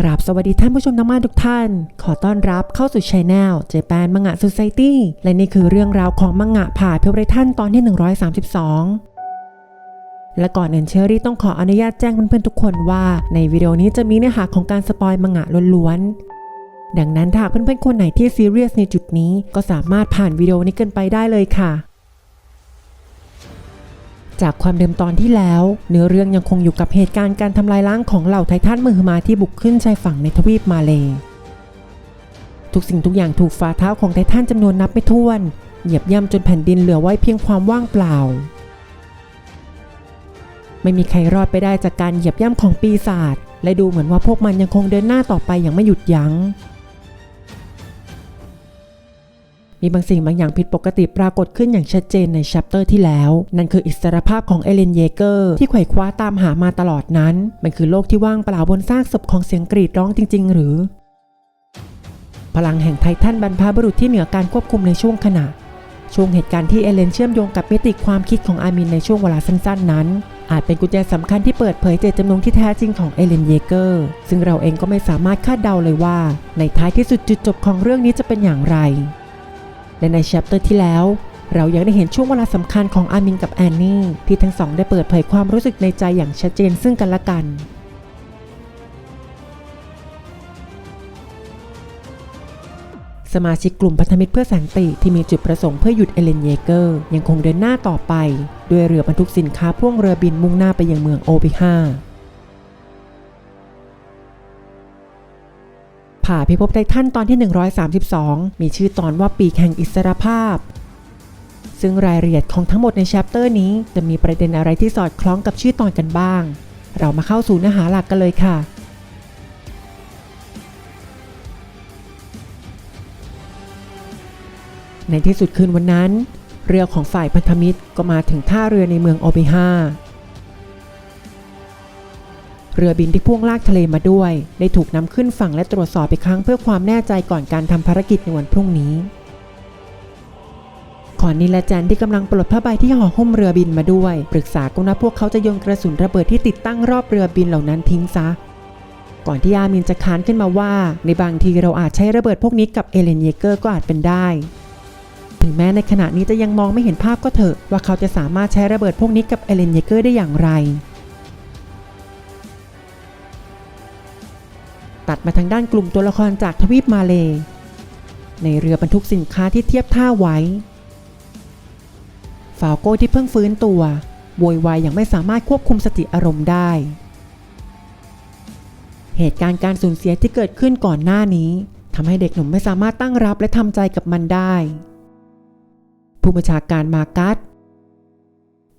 กราบสวัสดีท่านผู้ชมทั้งบ้าทุกท่าน ขอต้อนรับเข้าสู่ช anel เจแปนมังงะ Society และนี่คือเรื่องราวของมังงะผ่าเพลไรท่านตอนที่ 132 และก่อนอื่นเชอรี่ต้องขออนุญาตแจ้งเพื่อนๆทุกคนว่า ในวิดีโอนี้จะมีเนื้อหาของการสปอยมังงะล้วนๆ ดังนั้นถ้าเพื่อนๆคนไหนที่ซีเรียสในจุดนี้ก็สามารถผ่านวิดีโอนี้กันไปได้เลยค่ะ จากความเดิมตอนที่แล้ว เนื้อเรื่องยังคงอยู่กับเหตุการณ์การทำลายล้างของเหล่าไททันมือมาที่บุกขึ้นชายฝั่งในทวีปมาเลย์ทุกสิ่งทุกอย่างถูกฝ่าเท้าของไททันจำนวนนับไม่ถ้วน เหยียบย่ำจนแผ่นดินเหลือไว้เพียงความว่างเปล่า ไม่มีใครรอดไปได้จากการเหยียบย่ำของปีศาจและดูเหมือนว่าพวกมันยังคงเดินหน้าต่อไปอย่างไม่หยุดยัง้ง มีบางสิ่งบางอย่างผิดปกติปรากฏขึ้นอย่างชัดเจนในชัปเตอร์ที่แล้ว นั่นคืออิสรภาพของเอเลนเยเกอร์ที่ไขว่คว้าตามหามาตลอดนั้น มันคือโลกที่ว่างเปล่าบนซากศพของเสียงกรีดร้องจริง ๆ หรือ พลังแห่งไททันบรรพบุรุษที่เหนือการควบคุมในช่วงขณะ ช่วงเหตุการณ์ที่เอเลนเชื่อมโยงกับมิติความคิดของอามินในช่วงเวลาสั้น ๆ นั้นอาจเป็นกุญแจสำคัญที่เปิดเผยเจตจำนงที่แท้จริงของเอเลนเยเกอร์ ซึ่งเราเองก็ไม่สามารถคาดเดาเลยว่า ในท้ายที่สุดจุดจบของเรื่องนี้จะเป็นอย่างไร และใน chapter ที่แล้ว เรายังได้เห็นช่วงเวลาสำคัญของอามินกับแอนนี่ ที่ทั้งสองได้เปิดเผยความรู้สึกในใจอย่างชัดเจนซึ่งกันและกันสมาชิกกลุ่มพันธมิตรเพื่อสันติที่มีจุดประสงค์เพื่อหยุดเอเลนเยเกอร์ยังคงเดินหน้าต่อไป ด้วยเรือบรรทุกสินค้าพ่วงเรือบินมุ่งหน้าไปยังเมืองโอปิฮา ผ่าพิภพไททันตอนที่ 132 มีชื่อตอนว่าปีแห่งอิสรภาพ ซึ่งรายละเอียดของทั้งหมดในแชปเตอร์นี้ จะมีประเด็นอะไรที่สอดคล้องกับชื่อตอนกันบ้าง เรามาเข้าสู่เนื้อหาหลักกันเลยค่ะในที่สุดคืนวันนั้น เรือของฝ่ายพันธมิตรก็มาถึงท่าเรือในเมืองโอเบฮา เรือบินที่พ่วงลากทะเลมาด้วย ได้ถูกนำขึ้นฝั่งและตรวจสอบอีกครั้งเพื่อความแน่ใจก่อนการทำภารกิจในวันพรุ่งนี้ ขอนนีและแจนที่กำลังปลดผ้าใบที่ห่อหุ้มเรือบินมาด้วย ปรึกษากันว่าพวกเขาจะโยนกระสุนระเบิดที่ติดตั้งรอบเรือบินเหล่านั้นทิ้งซะ ก่อนที่อามินจะค้านขึ้นมาว่า ในบางทีเราอาจใช้ระเบิดพวกนี้กับเอเลนเยเกอร์ก็อาจเป็นได้ถึงแม้ในขณะนี้จะยังมองไม่เห็นภาพก็เถอะว่าเขาจะสามารถใช้ระเบิดพวกนี้กับเอเลนเยเกอร์ได้อย่างไร ตัดมาทางด้านกลุ่มตัวละครจากทวีปมาเลยในเรือบรรทุกสินค้าที่เทียบท่าไว้ ฟาวโก้ที่เพิ่งฟื้นตัวโวยวายอย่างไม่สามารถควบคุมสติอารมณ์ได้ เหตุการณ์การสูญเสียที่เกิดขึ้นก่อนหน้านี้ทำให้เด็กหนุ่มไม่สามารถตั้งรับและทำใจกับมันได้ ผู้บัญชาการมากัส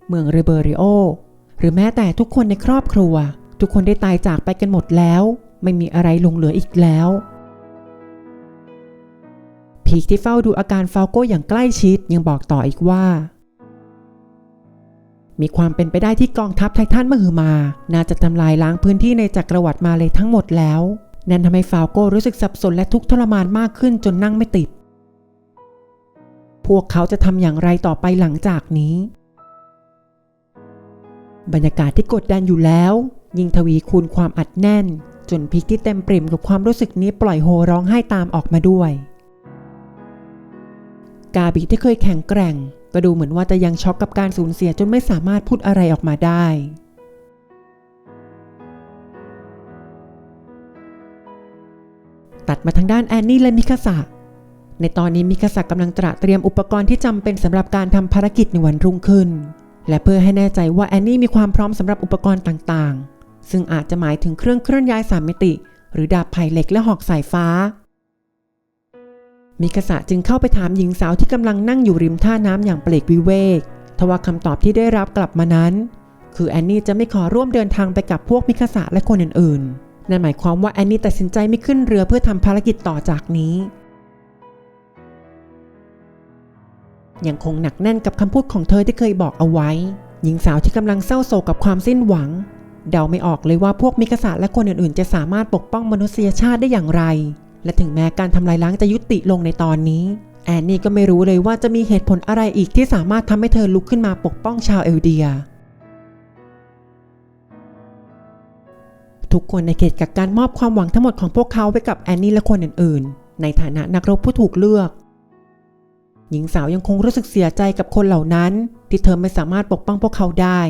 เมืองเรเบริโอ หรือแม้แต่ทุกคนในครอบครัว ทุกคนได้ตายจากไปกันหมดแล้ว ไม่มีอะไรลงเหลืออีกแล้ว พีคที่เฝ้าดูอาการฟาวโก้อย่างใกล้ชิดยังบอกต่ออีกว่า มีความเป็นไปได้ที่กองทัพไททันมหึมา น่าจะทำลายล้างพื้นที่ในจักรวรรดิมาเลยทั้งหมดแล้ว นั่นทำให้ฟาวโก้รู้สึกสับสนและทุกข์ทรมานมากขึ้นจนนั่งไม่ติด พวกเขาจะทำอย่างไรต่อไปหลังจากนี้ บรรยากาศที่กดดันอยู่แล้ว ยิ่งทวีคูณความอัดแน่น จนพิกที่เต็มปริ่มกับความรู้สึกนี้ปล่อยโฮร้องไห้ตามออกมาด้วย กาบิที่เคยแข็งแกร่ง ก็ดูเหมือนว่าจะยังช็อกกับการสูญเสียจนไม่สามารถพูดอะไรออกมาได้ตัดมาทางด้านแอนนี่และมิคาสะในตอนนี้มิคาสะกำลังตระเตรียมอุปกรณ์ที่จำเป็นสำหรับการทำภารกิจในวันรุ่งขึ้น และเพื่อให้แน่ใจว่าแอนนี่มีความพร้อมสำหรับอุปกรณ์ต่างๆ ซึ่งอาจจะหมายถึงเครื่องเคลื่อนย้ายสามมิติ หรือดาบไผ่เหล็กและหอกสายฟ้า มิคาสะจึงเข้าไปถามหญิงสาวที่กำลังนั่งอยู่ริมท่าน้ำอย่างเปลกวิเวก ทว่าคำตอบที่ได้รับกลับมานั้น คือแอนนี่จะไม่ขอร่วมเดินทางไปกับพวกมิคาสะและคนอื่นๆ นั่นหมายความว่าแอนนี่ตัดสินใจไม่ขึ้นเรือเพื่อทำภารกิจต่อจากนี้ยังคงหนักแน่นกับคำพูดของเธอที่เคยบอกเอาไว้ หญิงสาวที่กำลังเศร้าโศกกับความสิ้นหวัง เดาไม่ออกเลยว่าพวกมิกษัตริย์และคนอื่นๆ จะสามารถปกป้องมนุษยชาติได้อย่างไร และถึงแม้การทำลายล้างจะยุติลงในตอนนี้ แอนนี่ก็ไม่รู้เลยว่าจะมีเหตุผลอะไรอีกที่สามารถทำให้เธอลุกขึ้นมาปกป้องชาวเอลเดีย ทุกคนในเขตกักการมอบความหวังทั้งหมดของพวกเขาไปกับแอนนี่และคนอื่นๆ ในฐานะนักรบผู้ถูกเลือกหญิงสาวยังคงรู้สึกเสียใจกับคนเหล่านั้น ที่เธอไม่สามารถปกป้องพวกเขาได้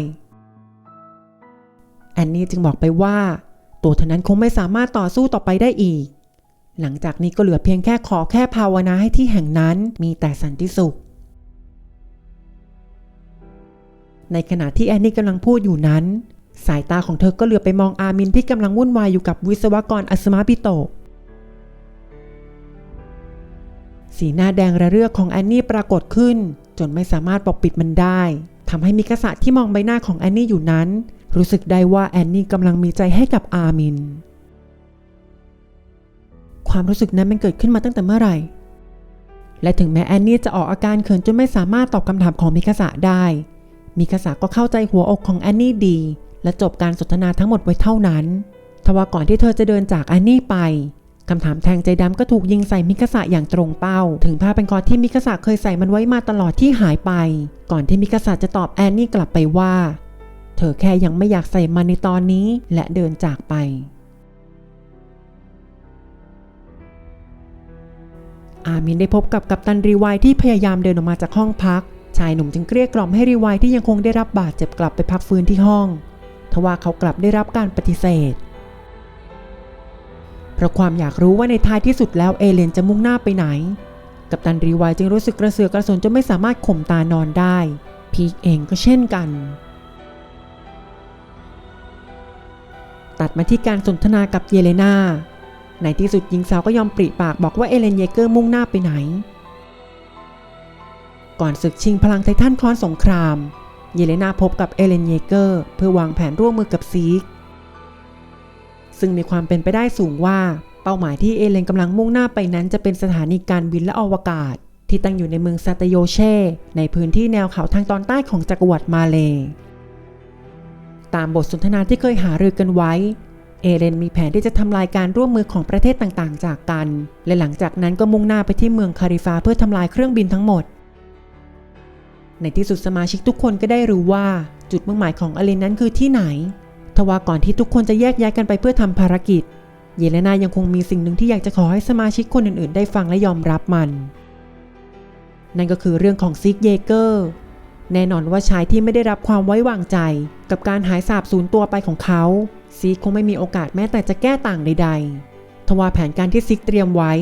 แอนนี่จึงบอกไปว่า ตัวเธอนั้นคงไม่สามารถต่อสู้ต่อไปได้อีก หลังจากนี้ก็เหลือเพียงแค่ขอแค่ภาวนาให้ที่แห่งนั้นมีแต่สันติสุข ในขณะที่แอนนี่กำลังพูดอยู่นั้น สายตาของเธอก็เหลือไปมองอามินที่กำลังวุ่นวายอยู่กับวิศวกรอัสมาปิโตสีหน้าแดงระเรื่อของแอนนี่ปรากฏขึ้น จนไม่สามารถปกปิดมันได้ทำให้มิกาสะที่มองใบหน้าของแอนนี่อยู่นั้น รู้สึกได้ว่าแอนนี่กำลังมีใจให้กับอามิน ความรู้สึกนั้นมันเกิดขึ้นมาตั้งแต่เมื่อไหร่ และถึงแม้แอนนี่จะออกอาการเขินจนไม่สามารถตอบคำถามของมิกาสะได้ มิกาสะก็เข้าใจหัวอกของแอนนี่ดี และจบการสนทนาทั้งหมดไว้เท่านั้น ทว่าก่อนที่เธอจะเดินจากแอนนี่ไปคำถามแทงใจดำก็ถูกยิงใส่มิกาสะอย่างตรงเป้า ถึงผ้าเป็นคอที่มิกาสะเคยใส่มันไว้มาตลอดที่หายไป ก่อนที่มิกาสะจะตอบแอนนี่กลับไปว่า เธอแค่ยังไม่อยากใส่มันในตอนนี้และเดินจากไป อามินได้พบกับกัปตันรีวายที่พยายามเดินออกมาจากห้องพัก ชายหนุ่มจึงเกลี้ยกล่อมให้รีวายที่ยังคงได้รับบาดเจ็บกลับไปพักฟื้นที่ห้อง ทว่าเขากลับได้รับการปฏิเสธเพราะความอยากรู้ว่าในท้ายที่สุดแล้วเอเลนจะมุ่งหน้าไปไหน กัปตันรีวายจึงรู้สึกกระเสือกกระสนจนไม่สามารถข่มตานอนได้ พีคเองก็เช่นกัน ตัดมาที่การสนทนากับเยเลนาในที่สุดหญิงสาวก็ยอมปริปากบอกว่าเอเลนเยเกอร์มุ่งหน้าไปไหน ก่อนศึกชิงพลังไททันคอนสงคราม เยเลนาพบกับเอเลนเยเกอร์เพื่อวางแผนร่วมมือกับซีก ซึ่งมีความเป็นไปได้สูงว่าเป้าหมายที่เอเลนกำลังมุ่งหน้าไปนั้นจะเป็นสถานีการบินและอวกาศ ที่ตั้งอยู่ในเมืองซาตโยเช่ในพื้นที่แนวเขาทางตอนใต้ของจักรวรรดิมาเลย ตามบทสนทนาที่เคยหารือกันไว้ เอเลนมีแผนที่จะทำลายการร่วมมือของประเทศต่างๆ จากกัน และหลังจากนั้นก็มุ่งหน้าไปที่เมืองคาริฟาเพื่อทำลายเครื่องบินทั้งหมด ในที่สุดสมาชิกทุกคนก็ได้รู้ว่า จุดมุ่งหมายของเอเลนนั้นคือที่ไหน ทว่าก่อนที่ทุกคนจะแยกย้ายกันไปเพื่อทำภารกิจ เยเลนายังคงมีสิ่งหนึ่งที่อยากจะขอให้สมาชิกคนอื่นๆ ได้ฟังและยอมรับมัน นั่นก็คือเรื่องของซิกเยเกอร์ แน่นอนว่าชายที่ไม่ได้รับความไว้วางใจ กับการหายสาบสูญตัวไปของเขา ซีกคงไม่มีโอกาสแม้แต่จะแก้ต่างใด ๆ ทว่าแผนการที่ซิกเตรียมไว้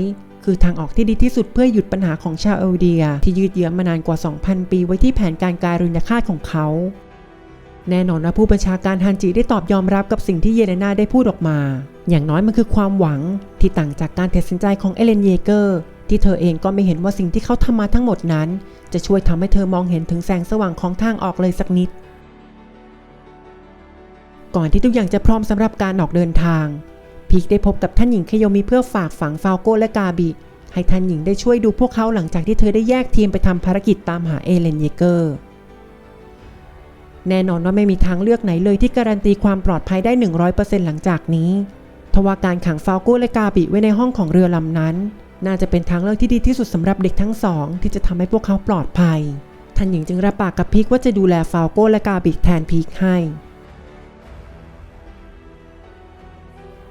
คือทางออกที่ดีที่สุดเพื่อหยุดปัญหาของชาวเอลเดีย ที่ยืดเยื้อมานานกว่า 2,000 ปีไว้ที่แผนการการุญยฆาตของเขา แน่นอนว่าผู้บัญชาการฮันจิได้ตอบยอมรับกับสิ่งที่เยเลนาได้พูดออกมา อย่างน้อยมันคือความหวังที่ต่างจากการตัดสินใจของเอเลนเยเกอร์ ที่เธอเองก็ไม่เห็นว่าสิ่งที่เขาทำมาทั้งหมดนั้น จะช่วยทำให้เธอมองเห็นถึงแสงสว่างของทางออกเลยสักนิด ก่อนที่ทุกอย่างจะพร้อมสำหรับการออกเดินทาง พีคได้พบกับท่านหญิงเคโยมิเพื่อฝากฝังฟาลโกและกาบิ ให้ท่านหญิงได้ช่วยดูพวกเขาหลังจากที่เธอได้แยกทีมไปทำภารกิจตามหาเอเลนเยเกอร์แน่นอนว่าไม่มีทางเลือกไหนเลยที่การันตีความปลอดภัยได้ 100%หลังจากนี้ ทว่าการขังฟาลโกและกาบิไว้ในห้องของเรือลำนั้น น่าจะเป็นทางเลือกที่ดีที่สุดสำหรับเด็กทั้งสอง ที่จะทำให้พวกเขาปลอดภัยท่านหญิงจึงรับปากกับพีคว่าจะดูแลฟาลโกและกาบิแทนพีคให้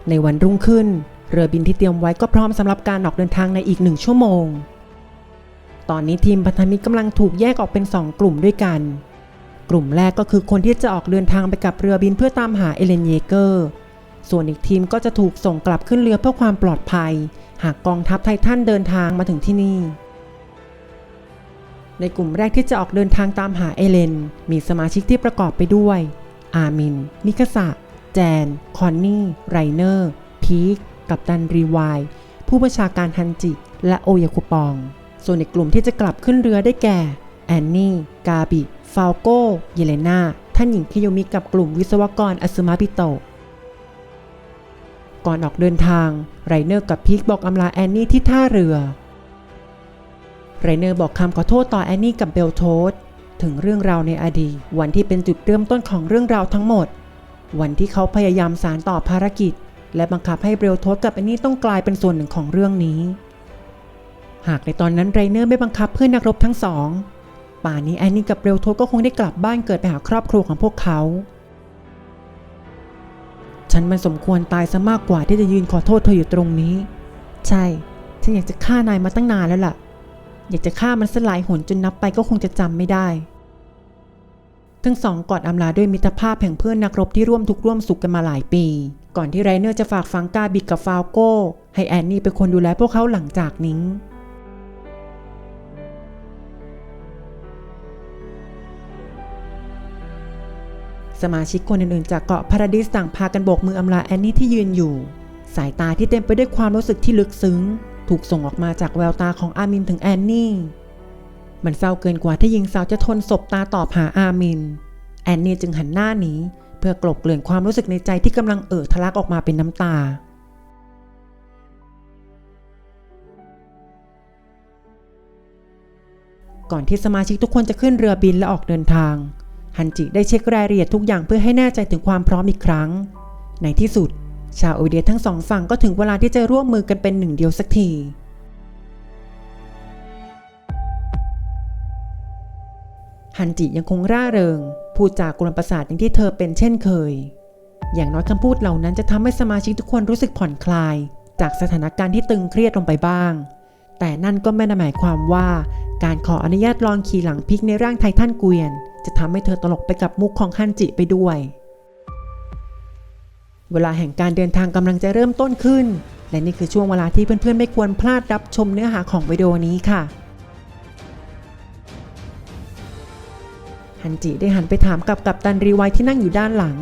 ในวันรุ่งขึ้น เรือบินที่เตรียมไว้ก็พร้อมสำหรับการออกเดินทางในอีกหนึ่งชั่วโมง ตอนนี้ทีมพันธมิตรกำลังถูกแยกออกเป็น2กลุ่มด้วยกัน กลุ่มแรกก็คือคนที่จะออกเดินทางไปกับเรือบินเพื่อตามหาเอเลนเยเกอร์ ส่วนอีกทีมก็จะถูกส่งกลับขึ้นเรือเพื่อความปลอดภัย หากกองทัพไททันเดินทางมาถึงที่นี่ ในกลุ่มแรกที่จะออกเดินทางตามหาเอเลน มีสมาชิกที่ประกอบไปด้วย อามิน มิคสะแจน คอนนี่ ไรเนอร์ พีค กัปตันรีวาย ผู้บัญชาการฮันจิ และโอยาคุปอง ส่วนในกลุ่มที่จะกลับขึ้นเรือได้แก่ แอนนี่ กาบิ ฟาลโกเยเลนาท่านหญิงคิโยมิกับกลุ่มวิศวกรอัสมาปิโตะก่อนออกเดินทาง ไรเนอร์กับพีคบอกอำลาแอนนี่ที่ท่าเรือ ไรเนอร์บอกคำขอโทษต่อแอนนี่กับเบลโทสถึงเรื่องราวในอดีต วันที่เป็นจุดเริ่มต้นของเรื่องราวทั้งหมด วันที่เขาพยายามสารต่อภารกิจ และบังคับให้เบลโทสกับแอนนี่ต้องกลายเป็นส่วนหนึ่งของเรื่องนี้ หากในตอนนั้นไรเนอร์ไม่บังคับเพื่อนนักรบทั้งสอง ป่านนี้แอนนี่กับเบลโทสก็คงได้กลับบ้านเกิดไปหาครอบครัวของพวกเขา ฉันมันสมควรตายซะมากกว่าที่จะยืนขอโทษเธออยู่ตรงนี้ ใช่ ฉันอยากจะฆ่านายมาตั้งนานแล้วล่ะ อยากจะฆ่ามันสลายหนจนนับไปก็คงจะจำไม่ได้ ทั้งสองกอดอำลาด้วยมิตรภาพแห่งเพื่อนนักรบที่ร่วมทุกข์ร่วมสุขกันมาหลายปี ก่อนที่ไรเนอร์จะฝากฝังกาบิกกับฟาวโก้ ให้แอนนี่เป็นคนดูแลพวกเขาหลังจากนี้ สมาชิกคนอื่นๆจากเกาะพาราดิสต่างพากันโบกมืออำลาแอนนี่ที่ยืนอยู่ สายตาที่เต็มไปด้วยความรู้สึกที่ลึกซึ้ง ถูกส่งออกมาจากแววตาของอามินถึงแอนนี่ มันเศร้าเกินกว่าที่หญิงสาวจะทนสบตาตอบหาอามิน แอนนี่จึงหันหน้าหนีเพื่อกลบเกลื่อนความรู้สึกในใจที่กำลังเอ่อทะลักออกมาเป็นน้ำตาก่อนที่สมาชิกทุกคนจะขึ้นเรือบินและออกเดินทาง ฮันจิได้เช็ครายละเอียดทุกอย่างเพื่อให้แน่ใจถึงความพร้อมอีกครั้ง ในที่สุด ชาวโอเดียทั้งสองฝั่งก็ถึงเวลาที่จะร่วมมือกันเป็นหนึ่งเดียวสักทีฮันจิยังคงร่าเริง พูดจากกวนประสาทอย่างที่เธอเป็นเช่นเคย อย่างน้อยคำพูดเหล่านั้นจะทำให้สมาชิกทุกคนรู้สึกผ่อนคลาย จากสถานการณ์ที่ตึงเครียดลงไปบ้าง แต่นั่นก็ไม่ได้หมายความว่า การขออนุญาตลองขี่หลังพิกในร่างไททันเกวียน จะทำให้เธอตลกไปกับมุกของฮันจิไปด้วย เวลาแห่งการเดินทางกำลังจะเริ่มต้นขึ้น และนี่คือช่วงเวลาที่เพื่อนๆไม่ควรพลาดรับชมเนื้อหาของวิดีโอนี้ค่ะฮันจิได้หันไปถามกับกัปตันรีไวที่นั่งอยู่ด้านหลัง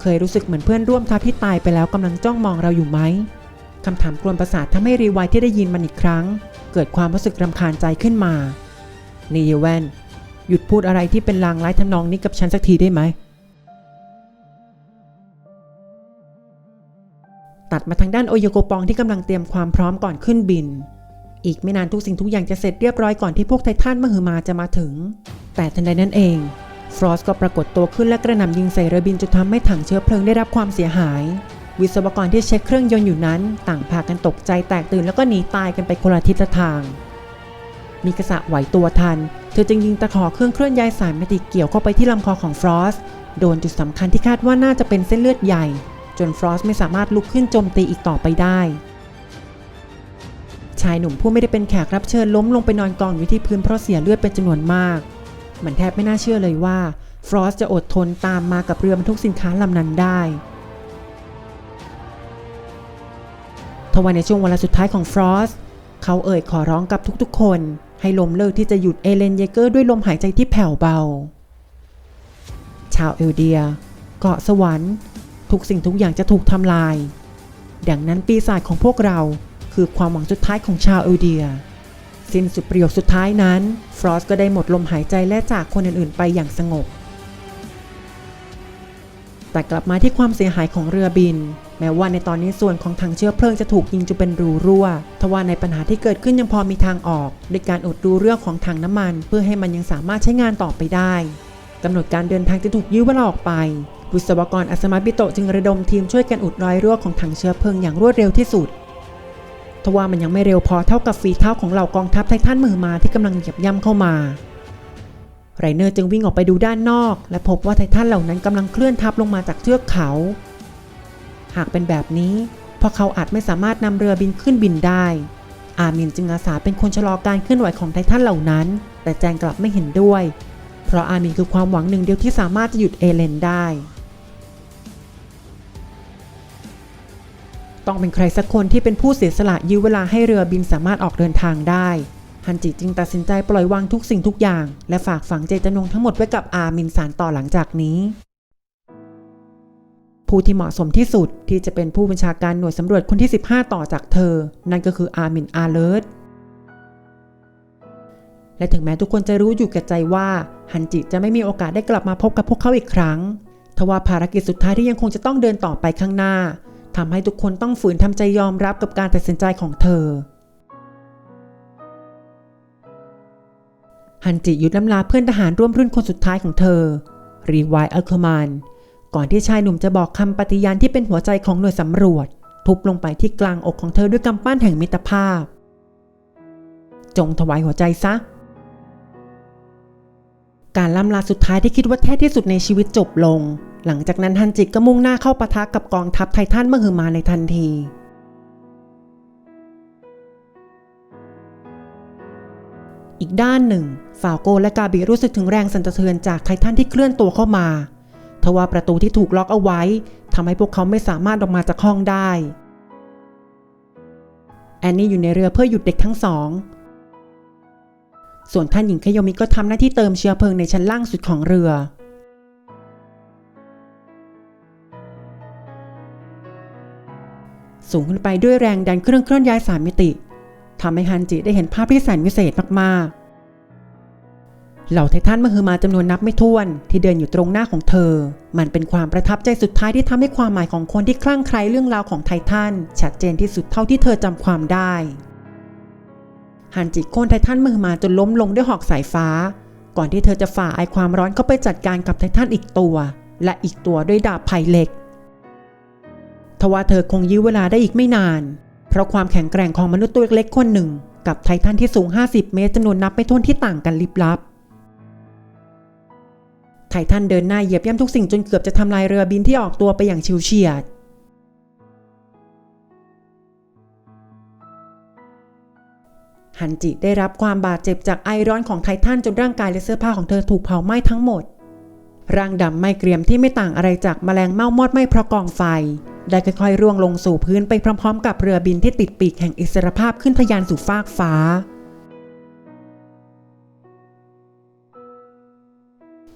เคยรู้สึกเหมือนเพื่อนร่วมทัพที่ตายไปแล้วกำลังจ้องมองเราอยู่ไหม คำถามกวนประสาททำให้รีไวที่ได้ยินมันอีกครั้ง เกิดความรู้สึกรำคาญใจขึ้นมา นีเยแวนหยุดพูดอะไรที่เป็นลางร้ายทำนองนี้กับฉันสักทีได้ไหม ตัดมาทางด้านโอโยโกปองที่กำลังเตรียมความพร้อมก่อนขึ้นบิน อีกไม่นานทุกสิ่งทุกอย่างจะเสร็จเรียบร้อยก่อนที่พวกไททันมหึมาจะมาถึง แต่ทันใดนั้นเอง ฟรอสก็ปรากฏตัวขึ้นและกระหน่ำยิงใส่เรือบินจนทำให้ถังเชื้อเพลิงได้รับความเสียหาย วิศวกรที่เช็คเครื่องยนต์อยู่นั้น ต่างพากันตกใจแตกตื่นแล้วก็หนีตายกันไปคนละทิศละทาง มีกษัตริย์ไหวตัวทัน เธอจึงยิงตะขอเครื่องเคลื่อนย้ายสายเมติกเกี่ยวเข้าไปที่ลำคอของฟรอสโดนจุดสำคัญที่คาดว่าน่าจะเป็นเส้นเลือดใหญ่ จนฟรอสไม่สามารถลุกขึ้นโจมตีอีกต่อไปได้ ชายหนุ่มผู้ไม่ได้เป็นแขกรับเชิญล้มลงไปนอนกองอยู่ที่พื้นเพราะเสียเลือดเป็นจำนวนมาก มันแทบไม่น่าเชื่อเลยว่าฟรอสจะอดทนตามมากับเรือบรรทุกสินค้าลำนั้นได้ ทว่าในช่วงเวลาสุดท้ายของฟรอสเขาเอ่ยขอร้องกับทุกๆ คน ให้ลมเลิกที่จะหยุดเอเลนเยเกอร์ด้วยลมหายใจที่แผ่วเบา ชาวเอลเดีย เกาะสวรรค์ ทุกสิ่งทุกอย่างจะถูกทำลาย ดังนั้นปีศาจของพวกเราคือความหวังสุดท้ายของชาวเอลเดีย สิ้นสุดประโยคสุดท้ายนั้น ฟรอสก็ได้หมดลมหายใจและจากคนอื่นๆ ไปอย่างสงบ แต่กลับมาที่ความเสียหายของเรือบิน แม้ว่าในตอนนี้ส่วนของถังเชื้อเพลิงจะถูกยิงจนเป็นรูรั่ว ทว่าในปัญหาที่เกิดขึ้นยังพอมีทางออกด้วยการอุดรูเรื่องของถังน้ำมัน เพื่อให้มันยังสามารถใช้งานต่อไปได้กำหนดการเดินทางจะถูกยื้อเวลาออกไปวิศวกรอัสมาบิโตจึงระดมทีมช่วยกันอุดรอยรั่วของถังเชื้อเพลิงอย่างรวดเร็วที่สุดทว่ามันยังไม่เร็วพอเท่ากับฝีเท้าของเหล่ากองทัพไททันมือมาที่กำลังเหยียบย่ำเข้ามาไรเนอร์จึงวิ่งออกไปดูด้านนอก และพบว่าไททันเหล่านั้นกำลังเคลื่อนทับลงมาจากเทือกเขา หากเป็นแบบนี้พวกเขาอาจไม่สามารถนำเรือบินขึ้นบินได้ อามินจึงอาสาเป็นคนชะลอการเคลื่อนไหวของไททันเหล่านั้น แต่แจงกลับไม่เห็นด้วย เพราะอามินคือความหวังหนึ่งเดียวที่สามารถจะหยุดเอเลนได้ ต้องเป็นใครสักคนที่เป็นผู้เสียสละยื้อเวลาให้เรือบินสามารถออกเดินทางได้ฮันจิจึงตัดสินใจปล่อยวางทุกสิ่งทุกอย่าง และฝากฝังเจตจำนงทั้งหมดไว้กับอามินสารต่อหลังจากนี้ ผู้ที่เหมาะสมที่สุดที่จะเป็นผู้บัญชาการหน่วยสำรวจคนที่ 15 ต่อจากเธอ นั่นก็คืออาร์มินอาเลิร์ตและถึงแม้ทุกคนจะรู้อยู่แก่ใจว่าฮันจิจะไม่มีโอกาสได้กลับมาพบกับพวกเขาอีกครั้งทว่าภารกิจสุดท้ายที่ยังคงจะต้องเดินต่อไปข้างหน้าทำให้ทุกคนต้องฝืนทำใจยอมรับกับการตัดสินใจของเธอ ฮันจิหยุดน้ำลาเพื่อนทหารร่วมรุ่นคนสุดท้ายของเธอ รีไวอัลเคอร์มาน ก่อนที่ชายหนุ่มจะบอกคำปฏิญาณที่เป็นหัวใจของหน่วยสำรวจ ทุบลงไปที่กลางอกของเธอด้วยกำปั้นแห่งมิตรภาพ จงถวายหัวใจซะ การล่ำลาสุดท้ายที่คิดว่าแท้ที่สุดในชีวิตจบลง หลังจากนั้นฮันจิก็มุ่งหน้าเข้าปะทะกับกองทัพไททันมหึมาในทันทีอีกด้านหนึ่ง ฟาวโกและกาบิรู้สึกถึงแรงสั่นสะเทือนจากไททันที่เคลื่อนตัวเข้ามา ทว่าประตูที่ถูกล็อกเอาไว้ทำให้พวกเขาไม่สามารถออกมาจากห้องได้ แอนนี่อยู่ในเรือเพื่อหยุดเด็กทั้งสอง ส่วนท่านหญิงเคโยมิก็ทำหน้าที่เติมเชื้อเพลิงในชั้นล่างสุดของเรือ สูงขึ้นไปด้วยแรงดันเครื่องเคลื่อนย้ายสามมิติทำให้ฮันจิได้เห็นภาพที่แสนวิเศษมากๆ เหล่าไททันมหึมาจำนวนนับไม่ถ้วน ที่เดินอยู่ตรงหน้าของเธอ มันเป็นความประทับใจสุดท้ายที่ทำให้ความหมายของคนที่คลั่งไคล้เรื่องราวของไททันชัดเจนที่สุดเท่าที่เธอจำความได้ฮันจิโค่นไททันมือมาจนล้มลงด้วยหอกสายฟ้า ก่อนที่เธอจะฝ่าไอความร้อนเข้าไปจัดการกับไททันอีกตัว และอีกตัวด้วยดาบไผ่เหล็กทว่าเธอคงยื้อเวลาได้อีกไม่นาน เพราะความแข็งแกร่งของมนุษย์ตัวเล็กคนหนึ่ง กับไททันที่สูง 50 เมตรจำนวนนับไม่ถ้วนที่ต่างกันลิบลับ ไททันเดินหน้าเหยียบย่ำทุกสิ่งจนเกือบจะทำลายเรือบินที่ออกตัวไปอย่างชิวเฉียดฮันจิได้รับความบาดเจ็บจากไอร้อนของไททันจนร่างกายและเสื้อผ้าของเธอถูกเผาไหม้ทั้งหมด ร่างดำไหม้เกรียมที่ไม่ต่างอะไรจากแมลงเม่ามอดไหม้เพราะกองไฟ ได้ค่อยๆร่วงลงสู่พื้นไปพร้อมๆ กับเรือบินที่ติดปีกแห่งอิสรภาพขึ้นทะยานสู่ฟากฟ้า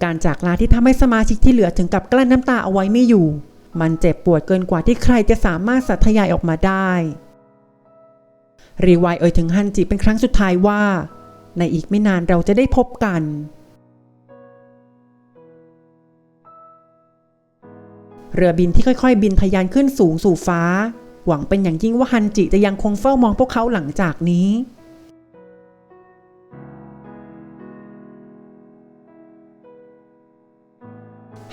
การจากลาที่ทำให้สมาชิกที่เหลือถึงกับกลั้นน้ำตาเอาไว้ไม่อยู่ มันเจ็บปวดเกินกว่าที่ใครจะสามารถสัตยายออกมาได้รีวายเอ่ยถึงฮันจิเป็นครั้งสุดท้ายว่า ในอีกไม่นานเราจะได้พบกัน เรือบินที่ค่อยๆ บินทะยานขึ้นสูงสู่ฟ้า หวังเป็นอย่างยิ่งว่าฮันจิจะยังคงเฝ้ามองพวกเขาหลังจากนี้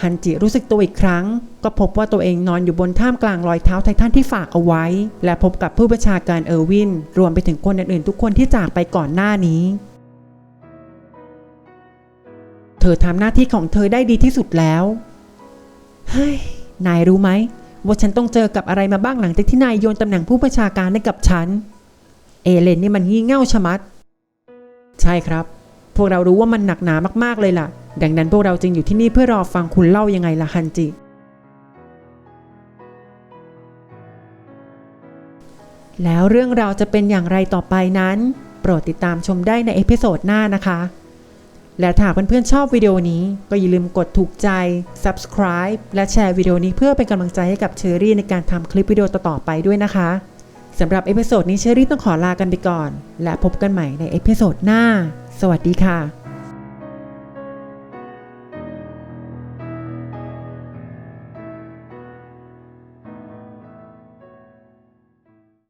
ฮันจิรู้สึกตัวอีกครั้ง ก็พบว่าตัวเองนอนอยู่บนท่ามกลางรอยเท้าไททันที่ฝากเอาไว้ และพบกับผู้บัญชาการเออร์วิน รวมไปถึงคนอื่นๆ ทุกคนที่จากไปก่อนหน้านี้ เธอทำหน้าที่ของเธอได้ดีที่สุดแล้ว เฮ้ย นายรู้ไหม ว่าฉันต้องเจอกับอะไรมาบ้างหลังจากที่นายโยนตำแหน่งผู้บัญชาการให้กับฉัน เอเลนนี่มันงี่เง่าชะมัด ใช่ครับ พวกเรารู้ว่ามันหนักหนามากๆเลยล่ะ ดังนั้นพวกเราจึงอยู่ที่นี่เพื่อรอฟังคุณเล่ายังไงล่ะฮันจิ แล้วเรื่องราวจะเป็นอย่างไรต่อไปนั้น โปรดติดตามชมได้ในเอพิโซดหน้านะคะ และถ้าเพื่อนๆชอบวิดีโอนี้ ก็อย่าลืมกดถูกใจ subscribe และแชร์วิดีโอนี้เพื่อเป็นกำลังใจให้กับเชอรี่ในการทำคลิปวิดีโอต่อๆไปด้วยนะคะสำหรับเอพิโซดนี้เชอรี่ต้องขอลากันไปก่อน และพบกันใหม่ในเอพิโซดหน้า สวัสดีค่ะ